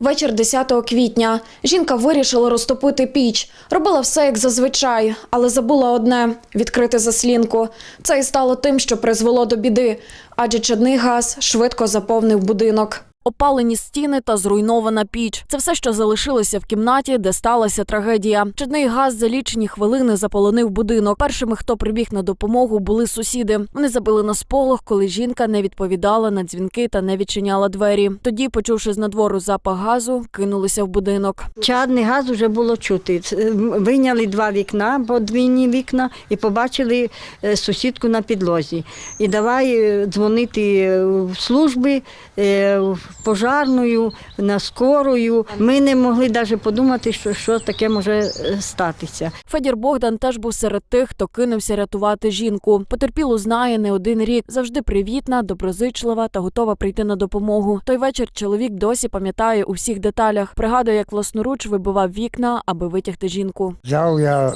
Вечір 10 квітня. Жінка вирішила розтопити піч. Робила все як зазвичай, але забула одне – відкрити заслінку. Це і стало тим, що призвело до біди, адже чадний газ швидко заповнив будинок. Опалені стіни та зруйнована піч. Це все, що залишилося в кімнаті, де сталася трагедія. Чадний газ за лічені хвилини заполонив будинок. Першими, хто прибіг на допомогу, були сусіди. Вони забили на сполох, коли жінка не відповідала на дзвінки та не відчиняла двері. Тоді, почувши з надвору запах газу, кинулися в будинок. Чадний газ вже було чути. Ц- Вийняли два вікна, подвійні вікна, і побачили е, сусідку на підлозі. І давай е, дзвонити е, в служби, е, пожарною, на скорою. Ми не могли навіть подумати, що, що таке може е, статися. Федір Богдан теж був серед тих, хто кинувся рятувати жінку. Потерпілу знає не один рік. Завжди привітна, доброзичлива та готова прийти на допомогу. Той вечір чоловік досі пам'ятає у всіх деталях. Пригадує, як власноруч вибивав вікна, аби витягти жінку. Взяв я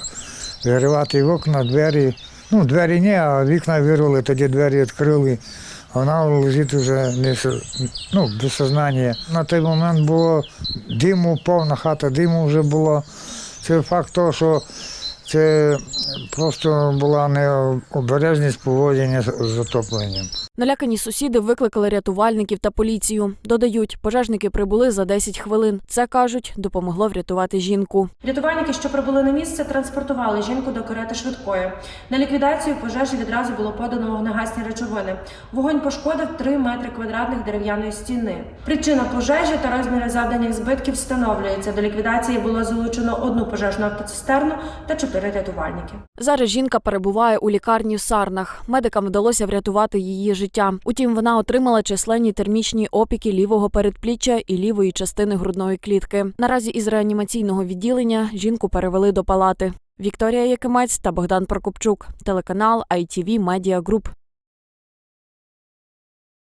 виривати вікна, двері. Ну, двері ні, а вікна вирвали, тоді двері відкрили. Вона лежить вже не, ну, без сознання. На той момент було диму, повна хата диму вже була. Це факт того, що це просто була необережність поводження з затопленням. Налякані сусіди викликали рятувальників та поліцію. Додають, пожежники прибули за 10 хвилин. Це кажуть, допомогло врятувати жінку. Рятувальники, що прибули на місце, транспортували жінку до карети швидкої. На ліквідацію пожежі відразу було подано вогнегасні речовини. Вогонь пошкодив 3 метри квадратних дерев'яної стіни. Причина пожежі та розміри завданих збитків встановлюються. До ліквідації було залучено одну пожежну автоцистерну та чотири рятувальники. Зараз жінка перебуває у лікарні в Сарнах. Медикам вдалося врятувати її життя. Утім, вона отримала численні термічні опіки лівого передпліччя і лівої частини грудної клітки. Наразі із реанімаційного відділення жінку перевели до палати. Вікторія Якимець та Богдан Прокопчук, телеканал ITV Media Group.